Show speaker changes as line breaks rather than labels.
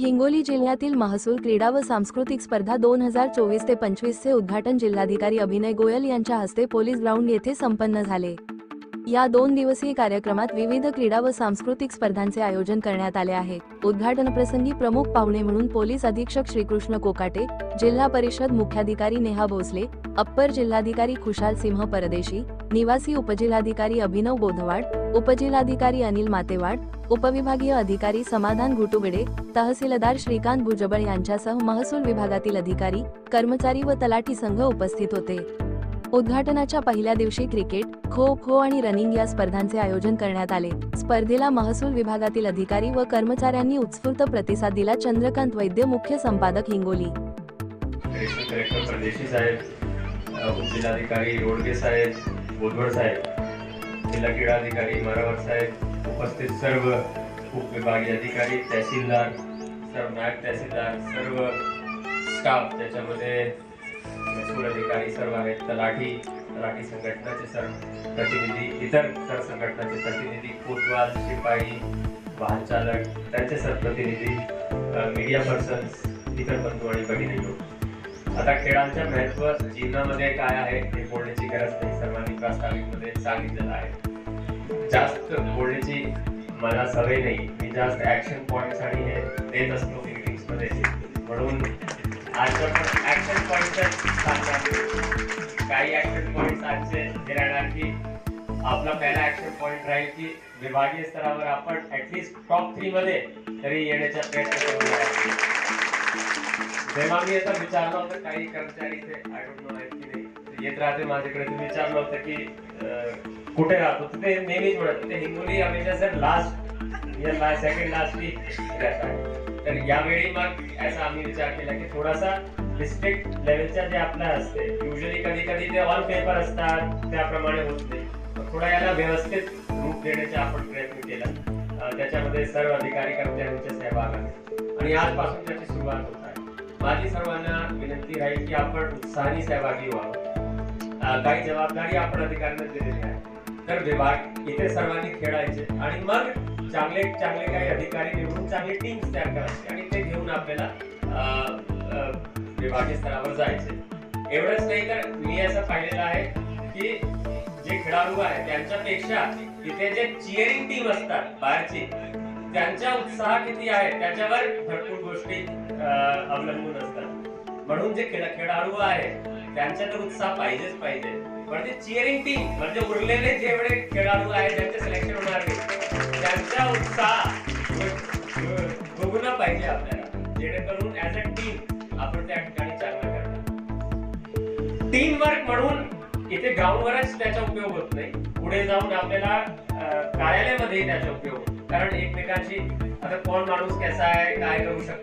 हिंगोली जिल्ह्यातील महसूल क्रीडा व सांस्कृतिक स्पर्धा दोन हजार चोवीस ते पंचवीसचे उद्घाटन जिल्हाधिकारी अभिनय गोयल यांच्या हस्ते पोलीस ग्राउंड येथे संपन्न झाले. या दोन दिवसीय कार्यक्रमात विविध क्रीडा व सांस्कृतिक स्पर्धांचे आयोजन करण्यात आले आहे. उद्घाटनप्रसंगी प्रमुख पाहुणे म्हणून पोलीस अधीक्षक श्रीकृष्ण कोकाटे जिल्हा परिषद मुख्याधिकारी नेहा भोसले अप्पर जिल्हाधिकारी खुशाल सिंह परदेशी निवासी उपजिल्हाधिकारी अभिनव बोधवाड उपजिल्हाधिकारी अनिल मातेवाड उपविभागीय अधिकारी समाधान घुटुगडे तहसीलदार श्रीकांत भुजबळ यांच्यासह महसूल विभागातील अधिकारी कर्मचारी व तलाठी संघ उपस्थित होते. उद्घाटनाच्या पहिल्या दिवशी क्रिकेट खो खो आणि रनिंग या स्पर्धांचे आयोजन करण्यात आले. स्पर्धेला महसूल विभागातील अधिकारी व कर्मचाऱ्यांनी उत्स्फूर्त प्रतिसाद दिला. चंद्रकांत वैद्य मुख्य संपादक हिंगोली.
परदेशी साहेब उपजिल्हाधिकारी रोडगे साहेब बोदवड साहेब जिल्हा क्रीडा अधिकारी मारावर साहेब उपस्थित सर्व उपविभागीय अधिकारी तहसीलदार सर्व नायब तहसीलदार सर्व स्टाफ त्याच्यामध्ये महसूल अधिकारी सर्व आहेत तलाठी तलाठी संघटनाचे सर्व प्रतिनिधी इतर सर संघटनाचे प्रतिनिधी कोतवाल शिपाई वाहन चालक त्यांचे सर प्रतिनिधी मीडिया पर्सन्स इतर बंधू आणि भगिनी आता खेळांच्या महत्त्व जीवनामध्ये काय आहे हे बोलण्याची गरज नाही. सर्वांनी प्रास्ताविकमध्ये सांगितलेलं आहे. जास्त बोलण्याची मला सवय नाही. मी जास्त ऍक्शन पॉइंट्स आणि हे देत असतो मीटिंग्समध्ये. म्हणून आजच्या पण ऍक्शन पॉइंट्स सांगणार काही ऍक्शन पॉइंट्स आजचे हे राहणार की आपला पहिला ऍक्शन पॉइंट राहील की विभागीय स्तरावर आपण ऍटलीस्ट टॉप थ्री मध्ये तरी येण्याचा प्रयत्न करू तेव्हा मी आता विचारलं होतं काही कर्मचारी इथे? आय डोंट नो आहेत की नाही? येत राहते माझ्याकडे. तुम्ही विचारलं होतं की अं, कुठे राहतो? तर ते नेहमीच म्हणत ते हिंगोली हमेशा sir last second last week तर यावेळी मग असा आम्ही विचार केला की थोडासा डिस्ट्रिक्ट लेवलच्या जे आपल्या असते युजली कधी कधी ते ऑल पेपर असतात त्याप्रमाणे होत नाही. मग थोडा याला व्यवस्थित रूप देण्याचा आपण प्रयत्न केला. अं, त्याच्यामध्ये सर्व अधिकारी कर्मचाऱ्यांचे सहभाग आहे आणि आजपासून त्याची सुरुवात होत आहे. माझी सर्वांना विनंती राहील की आपण उत्साहाने सहभागी व्हावं. काही जबाबदारी आपण अधिकाऱ्यांना दिलेली आहे. तर विभाग इथे सर्वांनी खेळायचे आणि मग चांगले चांगले काही अधिकारी निवडून चांगली टीम तयार करायची आणि ते घेऊन आपल्याला विभागीय स्तरावर जायचे. एवढंच नाही तर मी असं पाहिलेलं आहे की जे खेळाडू आहे त्यांच्यापेक्षा तिथे जे चिअरिंग टीम असतात बाहेरची त्यांचा उत्साह किती आहे त्याच्यावर भरपूर गोष्टी अवलंबून असतात. म्हणून जे खेळ खेळाडू आहे त्यांच्या तर उत्साह पाहिजेच पाहिजे. म्हणजे चिअरिंग टीम म्हणजे उरलेले जेवढे खेळाडू आहेत ज्यांचे सिलेक्शन होणार नाही. त्यांचा उत्साह बघून पाहिजे आपल्याला. जेणेकरून ऍज अ टीम आपण त्या ठिकाणी चालना करणार. टीम वर्क म्हणून इथे ग्राउंडवरच त्याचा उपयोग होत नाही. पुढे जाऊन आपल्याला कार्यालयामध्ये त्याचा उपयोग होतो. कारण एकमेकांशी आता कोण माणूस कसा आहे काय करू शकतो?